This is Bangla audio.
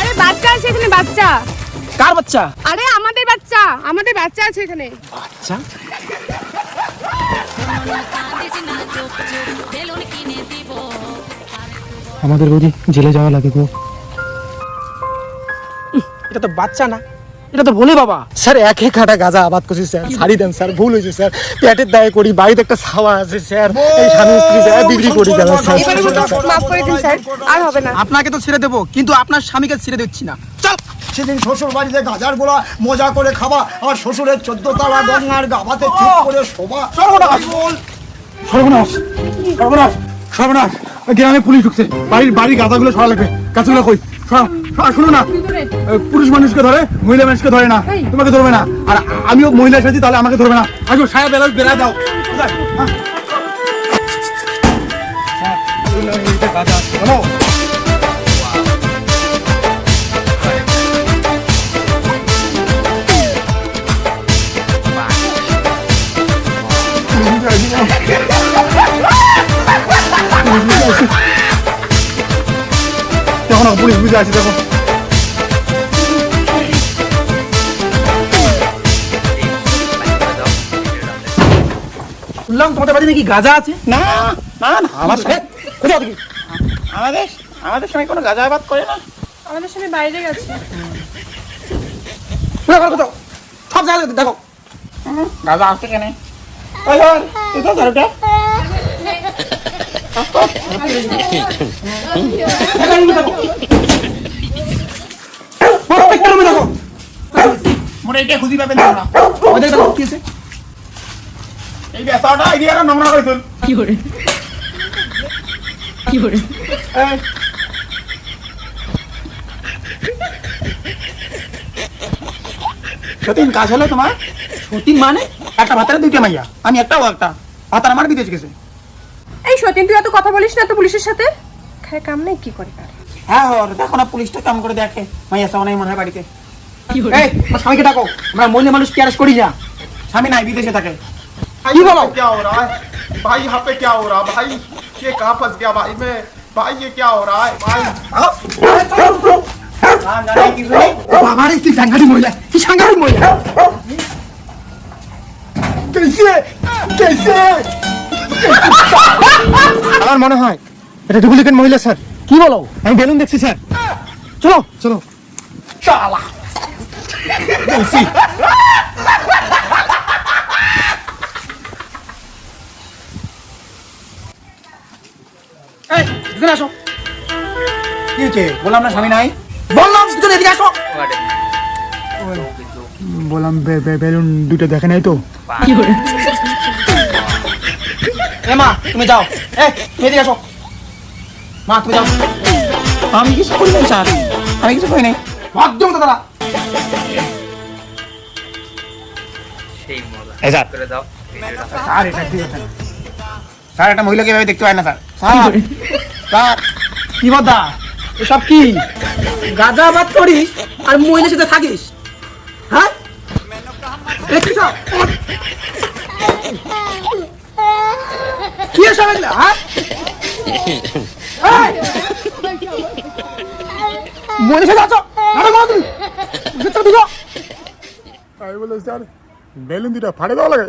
আরে বাচ্চা আছে এখানে বাচ্চা। কার বাচ্চা? আরে আমাদের বাচ্চা আমাদের বাচ্চা আছে এখানে। বাচ্চা? আমাদের বৌদি জেলে যাওয়া লাগে গো। এটা তো বাচ্চা না। এটা তো ভোলে বাবা। স্যার এক এক কাটা গাঁজা আবাদ করছি স্যার। ছাড়ি দেন স্যার। ভুল হয়েছে স্যার। পেটের দায়ে করি বাড়িতে একটা ছাওয়া আছে স্যার। এই স্বামী স্ত্রী যায় বিক্রি করি গেল স্যার। মাফ করে দিন স্যার। আর হবে না। আপনাকে তো ছেড়ে দেবো কিন্তু আপনার স্বামীকে ছেড়ে দিচ্ছি না। চল। সেদিন শ্বশুর বাড়িতে গাজার গোলা মজা করে খাওয়া আর শ্বশুরের চোদ্দ তলা গঙ্গার গাবাতে ঠিক করে শোভা। সর্বনাশ! সর্বনাশ! সর্বনাশ! সর্বনাশ গ্রামে পুলিশ ঢুকছে। বাড়ির বাড়ির গাঁজাগুলো সরা লাগবে গাছগুলো কই? শুনো না। পুরুষ মানুষকে ধরে মহিলা মানুষকে ধরে না। তোমাকে ধরবে না। আর আমিও মহিলা সাথে তাহলে আমাকে ধরবে না। আগে সায়া বেলা বেলা দাও। কোথায়? দেখো না পুলিশ বুঝে আছে দেখো। শুনলাম তোমাদের বাড়ি নাকি গাজা আছে? না না না। আমার সাথে কোথাও দেখি আমাদের আমাদের সঙ্গে কোনো গাঁজা আবাদ করে না। আমাদের সামনে বাইরে গেছে। কোথাও কোথাও সব জায়গায় দেখো। গাঁজা আসছে কেন? ধর এটা ধর ওটা প্রত্যেকটা রুমে দেখো মোরে এটা খুঁজি পাবেন না ওদের দেখো কি আছে এই বেসাটা এরিয়াটা নোংরা করে তুল এই। সতীন কাজ হলো তোমার? সতীন মানে? একটা ভাতারে দুইটা মাইয়া। আমি একটা ও একটা। ভাতার আমার বিদেশ গেছে। সতীন তুই এত কথা বলিস না তো পুলিশের সাথে খায় কাম নাই কি করে কার হ্যাঁ হর দেখো না পুলিশটা কাম করে দেখে মাইয়া সামনে মনে হয় বাড়িতে এই তোমার স্বামীকে ডাকো আমরা মহিলা মানুষ কি আরেস্ট করি না স্বামী নাই বিদেশে থাকে भाई ये बोलो। क्या हो रहा है भाई यहाँ पे क्या हो रहा है भाई ये कहाँ फंस गया भाई मैं भाई ये क्या हो रहा है भाई নাম জানাই কিছু নেই বাবা রে কি সাংঘাতিক মহিলা কি সাংঘাতিক মহিলা कैसे कैसे আমার মনে হয় এটা ডুপ্লিকেট মহিলা স্যার। কি বলো? আমি বেলুন দেখছি স্যার। চলো চলো। আসো। কি বললাম না স্বামী নাই? বললাম দুজনে এদিকে আসো। বললাম বেলুন দুটো দেখে নাই তো। এ মা তুমি যাও। এই তুমি এদিকে আসো। মা তুমি যাও। আমি কিছু করি নাই স্যার। আমি কিছু করি নাই। ভদ্র মতো এই স্যার। করে দাও। স্যার এটা ঠিক আছে। স্যার একটা মহিলাকে এভাবে দেখতে পায় না স্যার। Sir sir. কি বদা এসব কি? গাঁজা বাদ করিস আর মহিলার সাথে থাকিস। হ্যাঁ? এ কি সব? কি এসব এগুলো, হ্যাঁ করো তুমি ভিতরে ঢুকো। আমি বলে স্যার বেলুন দুটা ফাটে দেওয়া লাগে